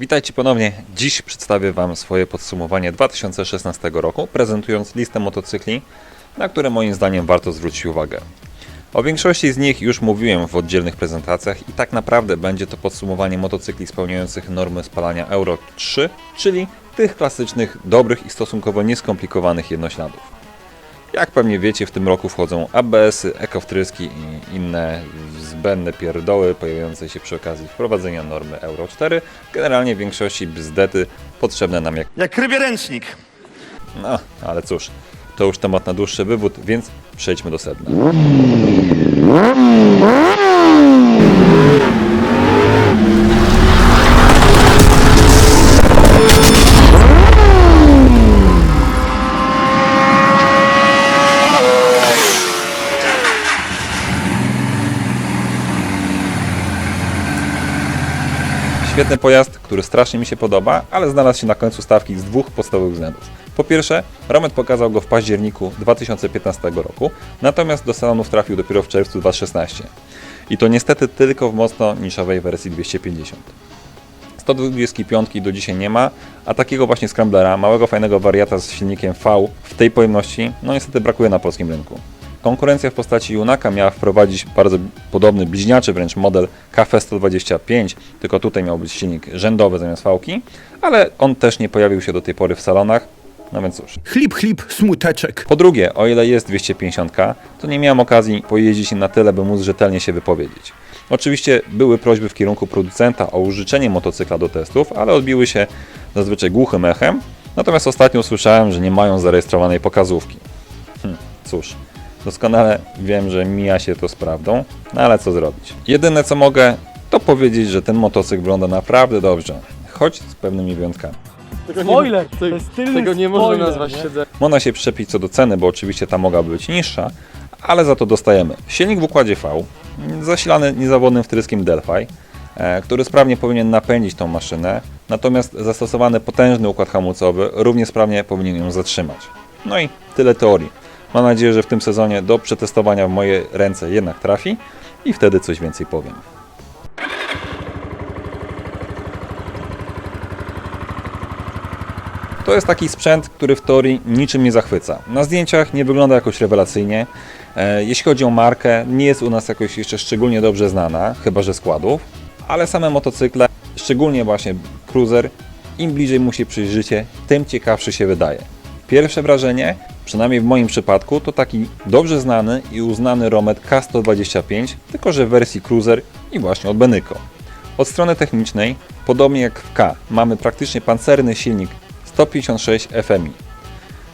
Witajcie ponownie. Dziś przedstawię Wam swoje podsumowanie 2016 roku, prezentując listę motocykli, na które moim zdaniem warto zwrócić uwagę. O większości z nich już mówiłem w oddzielnych prezentacjach i tak naprawdę będzie to podsumowanie motocykli spełniających normy spalania Euro 3, czyli tych klasycznych, dobrych i stosunkowo nieskomplikowanych jednośladów. Jak pewnie wiecie, w tym roku wchodzą ABS-y, ekowtryski i inne zbędne pierdoły pojawiające się przy okazji wprowadzenia normy Euro 4. Generalnie w większości bzdety potrzebne nam jak... Jak rybie ręcznik. No, ale cóż, to już temat na dłuższy wywód, więc przejdźmy do sedna. Świetny pojazd, który strasznie mi się podoba, ale znalazł się na końcu stawki z dwóch podstawowych względów. Po pierwsze, Romet pokazał go w październiku 2015 roku, natomiast do salonów trafił dopiero w czerwcu 2016. I to niestety tylko w mocno niszowej wersji 250. 125 do dzisiaj nie ma, a takiego właśnie scramblera, małego fajnego wariata z silnikiem V w tej pojemności, no niestety brakuje na polskim rynku. Konkurencja w postaci Junaka miała wprowadzić bardzo podobny, bliźniaczy wręcz model KF 125, tylko tutaj miał być silnik rzędowy zamiast fałki, ale on też nie pojawił się do tej pory w salonach, no więc cóż. Chlip, chlip, smuteczek. Po drugie, o ile jest 250, to nie miałem okazji pojeździć na tyle, by móc rzetelnie się wypowiedzieć. Oczywiście były prośby w kierunku producenta o użyczenie motocykla do testów, ale odbiły się zazwyczaj głuchym echem, natomiast ostatnio usłyszałem, że nie mają zarejestrowanej pokazówki. Hm, cóż, doskonale wiem, że mija się to z prawdą, no ale co zrobić. Jedyne co mogę, to powiedzieć, że ten motocykl wygląda naprawdę dobrze, choć z pewnymi wyjątkami. Spoiler! To jest tylny Tego nie można spoiler, nazwać nie? siedzeniem. Można się przyczepić co do ceny, bo oczywiście ta mogłaby być niższa, ale za to dostajemy silnik w układzie V, zasilany niezawodnym wtryskiem Delphi, e, który sprawnie powinien napędzić tą maszynę, natomiast zastosowany potężny układ hamulcowy równie sprawnie powinien ją zatrzymać. No i tyle teorii. Mam nadzieję, że w tym sezonie do przetestowania w moje ręce jednak trafi i wtedy coś więcej powiem. To jest taki sprzęt, który w teorii niczym nie zachwyca. Na zdjęciach nie wygląda jakoś rewelacyjnie. E, Jeśli chodzi o markę, nie jest u nas jakoś jeszcze szczególnie dobrze znana, chyba że składów, ale same motocykle, szczególnie właśnie Cruiser, im bliżej mu się przyjrzycie, tym ciekawszy się wydaje. Pierwsze wrażenie, przynajmniej w moim przypadku, to taki dobrze znany i uznany Romet K125, tylko że w wersji Cruiser i właśnie od Benyko. Od strony technicznej, podobnie jak w K, mamy praktycznie pancerny silnik 156 FMI.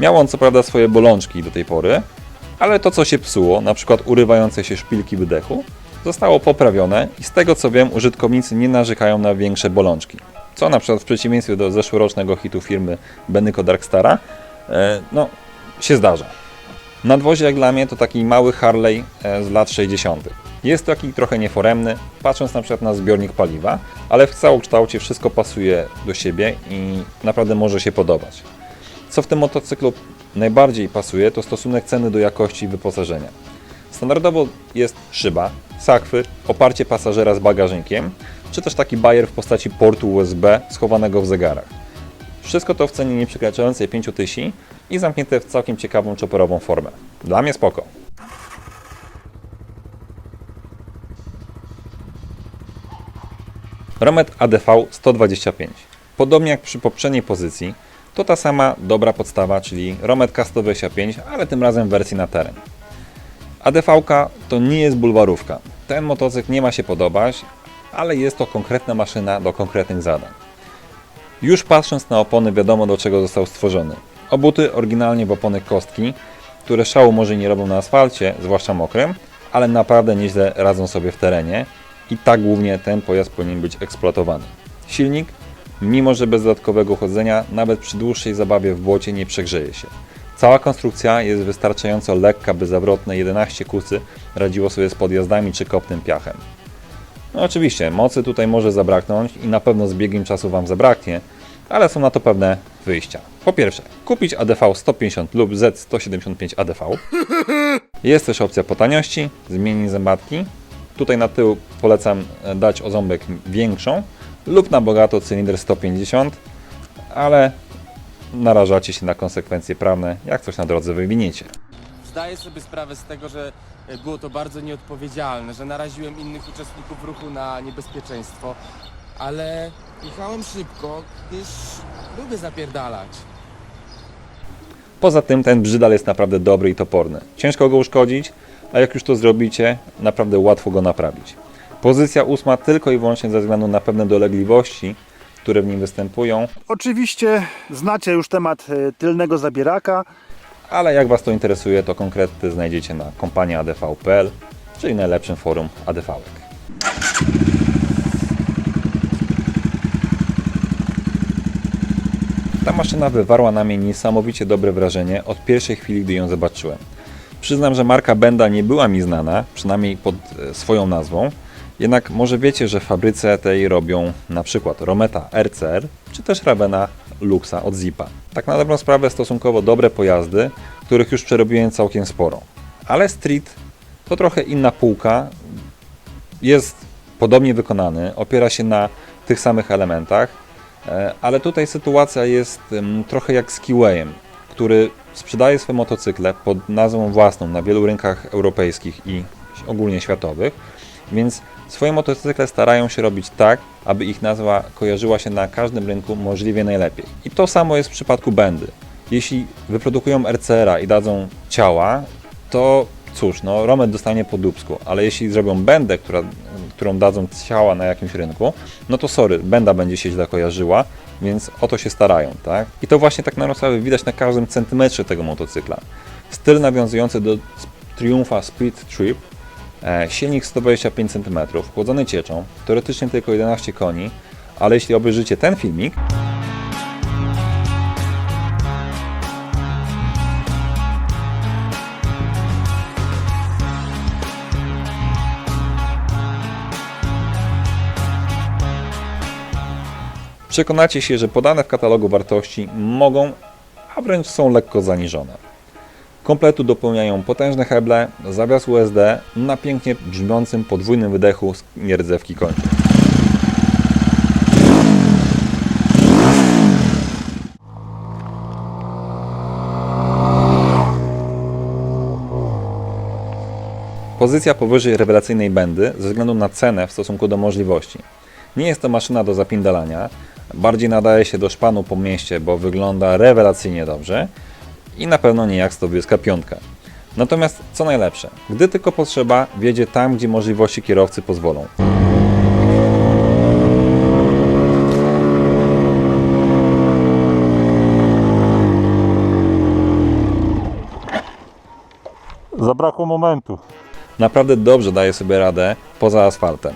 Miał on co prawda swoje bolączki do tej pory, ale to co się psuło, przykład urywające się szpilki wydechu, zostało poprawione i z tego co wiem użytkownicy nie narzekają na większe bolączki. Co na przykład w przeciwieństwie do zeszłorocznego hitu firmy Benyko Darkstara, e, no się zdarza. Nadwozie jak dla mnie to taki mały Harley e, z lat 60. Jest taki trochę nieforemny, patrząc na przykład na zbiornik paliwa, ale w całokształcie wszystko pasuje do siebie i naprawdę może się podobać. Co w tym motocyklu najbardziej pasuje, to stosunek ceny do jakości wyposażenia. Standardowo jest szyba, sakwy, oparcie pasażera z bagażnikiem, czy też taki bajer w postaci portu USB schowanego w zegarach. Wszystko to w cenie nie przekraczającej 5000 i zamknięte w całkiem ciekawą chopperową formę. Dla mnie spoko. Romet ADV 125. Podobnie jak przy poprzedniej pozycji, to ta sama dobra podstawa, czyli Romet K125, ale tym razem w wersji na teren. ADV to nie jest bulwarówka. Ten motocykl nie ma się podobać, ale jest to konkretna maszyna do konkretnych zadań. Już patrząc na opony wiadomo do czego został stworzony. Obuty oryginalnie w opony kostki, które szału może nie robią na asfalcie, zwłaszcza mokrym, ale naprawdę nieźle radzą sobie w terenie i tak głównie ten pojazd powinien być eksploatowany. Silnik, mimo że bez dodatkowego chodzenia, nawet przy dłuższej zabawie w błocie nie przegrzeje się. Cała konstrukcja jest wystarczająco lekka, by zawrotne 11 kusy radziło sobie z podjazdami czy kopnym piachem. No oczywiście, mocy tutaj może zabraknąć i na pewno z biegiem czasu Wam zabraknie, ale są na to pewne wyjścia. Po pierwsze, kupić ADV 150 lub Z175 ADV. Jest też opcja po taniości, zmienić zębatki. Tutaj na tył polecam e, dać o ząbek większą lub na bogato cylinder 150, ale narażacie się na konsekwencje prawne, jak coś na drodze wywiniecie. Zdaję sobie sprawę z tego, że e, było to bardzo nieodpowiedzialne, że naraziłem innych uczestników ruchu na niebezpieczeństwo, ale jechałem szybko, gdyż lubię zapierdalać. Poza tym ten brzydal jest naprawdę dobry i toporny. Ciężko go uszkodzić, a jak już to zrobicie, naprawdę łatwo go naprawić. Pozycja ósma tylko i wyłącznie ze względu na pewne dolegliwości, które w nim występują, Oczywiście znacie już temat e, tylnego zabieraka. Ale jak Was to interesuje, to konkrety znajdziecie na kompanii adv.pl, czyli najlepszym forum ADV-ek. Ta maszyna wywarła na mnie niesamowicie dobre wrażenie od pierwszej chwili, gdy ją zobaczyłem. Przyznam, że marka Benda nie była mi znana, przynajmniej pod e, swoją nazwą, jednak może wiecie, że w fabryce tej robią na przykład Rometa RCR, czy też Ravena Luxa od Zipa. Tak na dobrą sprawę stosunkowo dobre pojazdy, których już przerobiłem całkiem sporo. Ale Street to trochę inna półka, jest podobnie wykonany, opiera się na tych samych elementach, e, ale tutaj sytuacja jest em, trochę jak z Kiwayem, który sprzedaje swoje motocykle pod nazwą własną na wielu rynkach europejskich i ogólnie światowych, więc swoje motocykle starają się robić tak, aby ich nazwa kojarzyła się na każdym rynku możliwie najlepiej. I to samo jest w przypadku Bendy. Jeśli wyprodukują RCR-a i dadzą ciała, to cóż, no Romet dostanie po dubsku, ale jeśli zrobią Bendę, która, którą dadzą ciała na jakimś rynku, no to sorry, Benda będzie się źle kojarzyła, więc o to się starają, tak? I to właśnie tak na rozprawie widać na każdym centymetrze tego motocykla. Styl nawiązujący do Triumfa Speed Trip, silnik 125 cm, chłodzony cieczą, teoretycznie tylko 11 koni, ale jeśli obejrzycie ten filmik, przekonacie się, że podane w katalogu wartości mogą, a wręcz są lekko zaniżone. Kompletu dopełniają potężne heble, zawias USD na pięknie brzmiącym podwójnym wydechu z nierdzewki kończy. Pozycja powyżej rewelacyjnej bendy ze względu na cenę w stosunku do możliwości. Nie jest to maszyna do zapindalania, bardziej nadaje się do szpanu po mieście, bo wygląda rewelacyjnie dobrze i na pewno nie jak 125. Natomiast co najlepsze, gdy tylko potrzeba, wiedzie tam, gdzie możliwości kierowcy pozwolą. Zabrakło momentu. Naprawdę dobrze daje sobie radę poza asfaltem.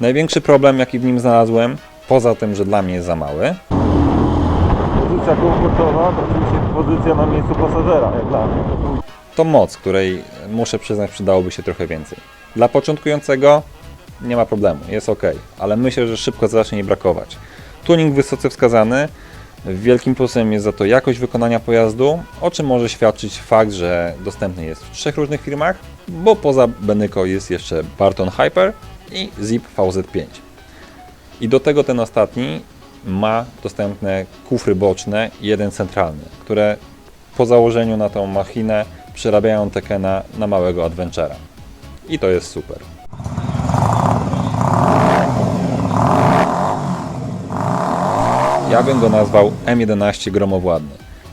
Największy problem, jaki w nim znalazłem, poza tym, że dla mnie jest za mały, Pozycja komfortowa to oczywiście pozycja na miejscu pasażera, jak dla mnie. to moc, której muszę przyznać przydałoby się trochę więcej. Dla początkującego nie ma problemu, jest ok, ale myślę, że szybko zacznie jej brakować. Tuning wysoce wskazany, wielkim plusem jest za to jakość wykonania pojazdu, o czym może świadczyć fakt, że dostępny jest w trzech różnych firmach, bo poza Benyko jest jeszcze Barton Hyper i Zip VZ5. I do tego ten ostatni ma dostępne kufry boczne i jeden centralny, które po założeniu na tą machinę przerabiają Tekena na małego Adventure'a. I to jest super. Ja bym go nazwał M11 gromowładny.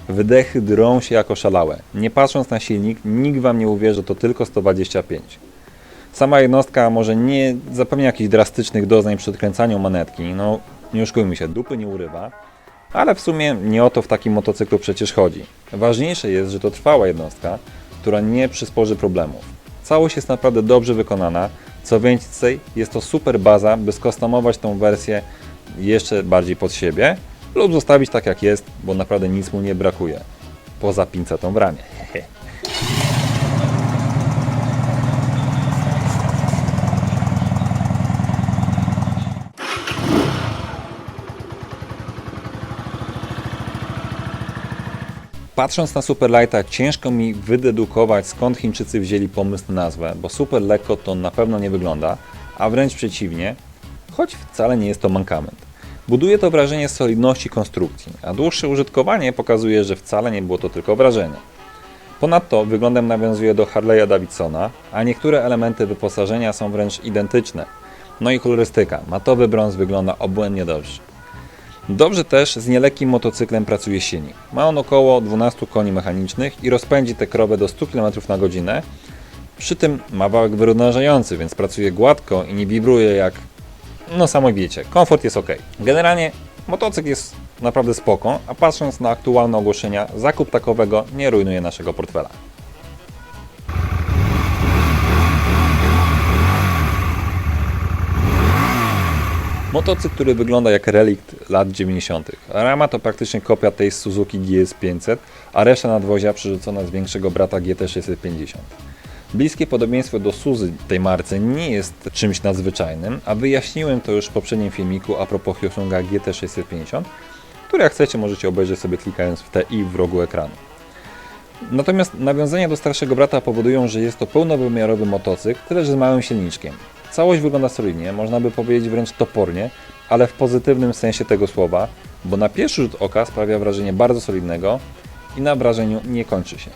Wydechy drą się jako szalałe. Nie patrząc na silnik, nikt Wam nie uwierzy, że to tylko 125. Sama jednostka może nie zapewnia jakichś drastycznych doznań przy odkręcaniu manetki, no nie oszukujmy się, dupy nie urywa, ale w sumie nie o to w takim motocyklu przecież chodzi. Ważniejsze jest, że to trwała jednostka, która nie przysporzy problemów. Całość jest naprawdę dobrze wykonana, co więcej, jest to super baza, by skustomować tą wersję jeszcze bardziej pod siebie lub zostawić tak jak jest, bo naprawdę nic mu nie brakuje. Poza pincetą w ramię. Patrząc na Superlighta, ciężko mi wydedukować skąd Chińczycy wzięli pomysł na nazwę, bo super lekko to na pewno nie wygląda, a wręcz przeciwnie, choć wcale nie jest to mankament. Buduje to wrażenie solidności konstrukcji, a dłuższe użytkowanie pokazuje, że wcale nie było to tylko wrażenie. Ponadto wyglądem nawiązuje do Harley'a Davidsona, a niektóre elementy wyposażenia są wręcz identyczne. No i kolorystyka. Matowy brąz wygląda obłędnie dobrze. Dobrze też z nielekkim motocyklem pracuje silnik. Ma on około 12 koni mechanicznych i rozpędzi tę krowę do 100 km na godzinę. Przy tym ma wałek wyrównażający, więc pracuje gładko i nie wibruje jak... No sami wiecie, komfort jest ok. Generalnie motocykl jest naprawdę spoko, a patrząc na aktualne ogłoszenia, zakup takowego nie rujnuje naszego portfela. Motocykl, który wygląda jak relikt lat 90. Rama to praktycznie kopia tej Suzuki GS500, a reszta nadwozia przerzucona z większego brata GT650. Bliskie podobieństwo do Suzy tej marce nie jest czymś nadzwyczajnym, a wyjaśniłem to już w poprzednim filmiku a propos Hyosunga GT650, który jak chcecie możecie obejrzeć sobie klikając w te i w rogu ekranu. Natomiast nawiązania do starszego brata powodują, że jest to pełnowymiarowy motocykl, tyle że z małym silniczkiem. Całość wygląda solidnie, można by powiedzieć wręcz topornie, ale w pozytywnym sensie tego słowa, bo na pierwszy rzut oka sprawia wrażenie bardzo solidnego i na wrażeniu nie kończy się.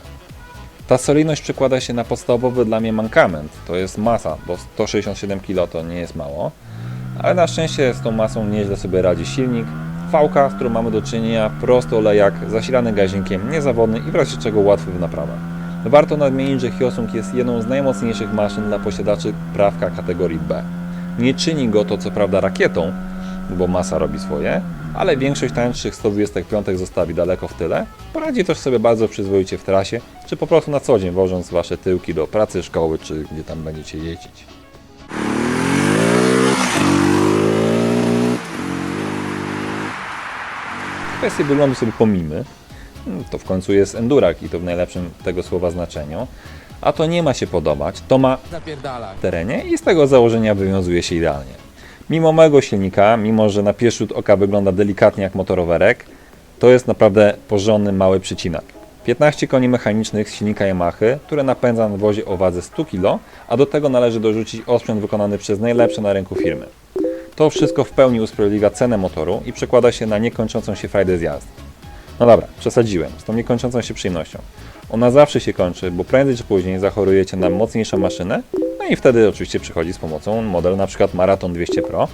Ta solidność przekłada się na podstawowy dla mnie mankament, to jest masa, bo 167 kg to nie jest mało, ale na szczęście z tą masą nieźle sobie radzi silnik, Vałka, z którą mamy do czynienia, prosty olejak, zasilany gaźnikiem, niezawodny i w razie czego łatwy w naprawach. Warto nadmienić, że Hyosung jest jedną z najmocniejszych maszyn dla posiadaczy prawka kategorii B. Nie czyni go to co prawda rakietą, bo masa robi swoje, ale większość tańszych 125 zostawi daleko w tyle. Poradzi też sobie bardzo przyzwoicie w trasie, czy po prostu na co dzień wożąc Wasze tyłki do pracy, szkoły, czy gdzie tam będziecie jeździć. Kwestię wyglądu sobie pomimy. Hmm, To w końcu jest endurak i to w najlepszym tego słowa znaczeniu. A to nie ma się podobać, to ma w terenie i z tego założenia wywiązuje się idealnie. Mimo małego silnika, mimo że na pierwszy rzut oka wygląda delikatnie jak motorowerek, to jest naprawdę porządny mały przycinak. 15 koni mechanicznych z silnika Yamaha, które napędza na wozie o wadze 100 kg, a do tego należy dorzucić osprzęt wykonany przez najlepsze na rynku firmy. To wszystko w pełni usprawiedliwia cenę motoru i przekłada się na niekończącą się frajdę z jazdy. No dobra, przesadziłem, z tą niekończącą się przyjemnością. Ona zawsze się kończy, bo prędzej czy później zachorujecie na mocniejszą maszynę, no i wtedy oczywiście przychodzi z pomocą model na przykład Marathon 200 Pro.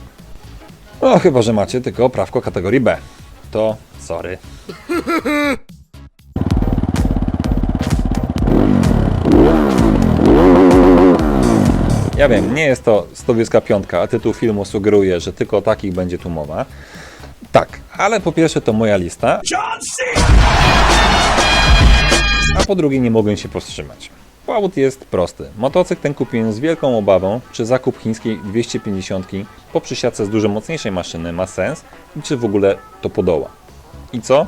No chyba, że macie tylko prawko kategorii B. To sorry. Ja wiem, nie jest to 125, a tytuł filmu sugeruje, że tylko o takich będzie tu mowa. Tak, ale po pierwsze to moja lista. A po drugie nie mogłem się powstrzymać. Powód jest prosty. Motocykl ten kupiłem z wielką obawą, czy zakup chińskiej 250 po przysiadce z dużo mocniejszej maszyny ma sens i czy w ogóle to podoła. I co?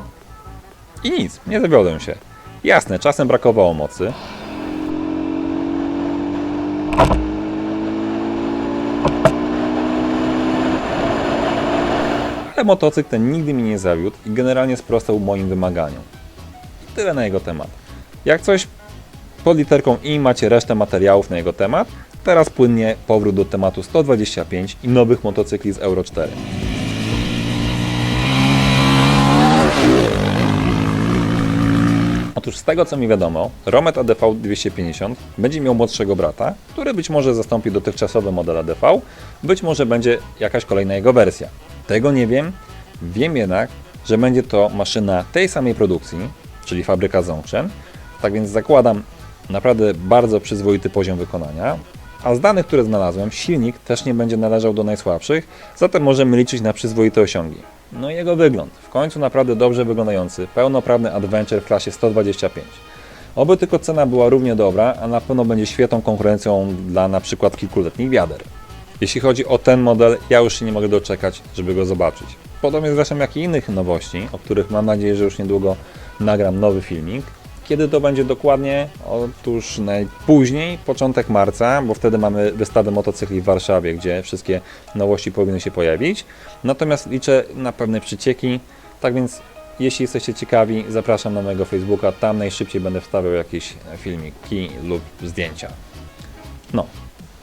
I nic, nie zawiodłem się. Jasne, czasem brakowało mocy, ale motocykl ten nigdy mi nie zawiódł i generalnie sprostał moim wymaganiom. I tyle na jego temat. Jak coś pod literką I macie resztę materiałów na jego temat, teraz płynnie powrót do tematu 125 i nowych motocykli z Euro 4. Otóż z tego co mi wiadomo, Romet ADV 250 będzie miał młodszego brata, który być może zastąpi dotychczasowy model ADV, być może będzie jakaś kolejna jego wersja. Tego nie wiem. Wiem jednak, że będzie to maszyna tej samej produkcji, czyli fabryka Zongshen. Tak więc zakładam naprawdę bardzo przyzwoity poziom wykonania. A z danych, które znalazłem, silnik też nie będzie należał do najsłabszych, zatem możemy liczyć na przyzwoite osiągi. No i jego wygląd. W końcu naprawdę dobrze wyglądający, pełnoprawny adventure w klasie 125. Oby tylko cena była równie dobra, a na pewno będzie świetną konkurencją dla na przykład kilkuletnich wiader. Jeśli chodzi o ten model, ja już się nie mogę doczekać, żeby go zobaczyć. Podobnie zresztą jak i innych nowości, o których mam nadzieję, że już niedługo nagram nowy filmik. Kiedy to będzie dokładnie? Otóż najpóźniej, początek marca, bo wtedy mamy wystawę motocykli w Warszawie, gdzie wszystkie nowości powinny się pojawić. Natomiast liczę na pewne przycieki, tak więc jeśli jesteście ciekawi, zapraszam na mojego Facebooka, tam najszybciej będę wstawiał jakieś filmiki lub zdjęcia. No,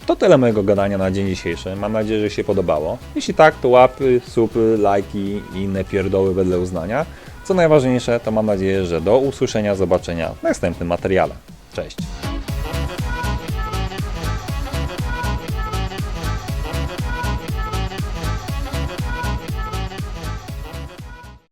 To tyle mojego gadania na dzień dzisiejszy. Mam nadzieję, że się podobało. Jeśli tak, to łapy, supy, lajki i inne pierdoły wedle uznania. Co najważniejsze, to mam nadzieję, że do usłyszenia, zobaczenia w następnym materiale. Cześć!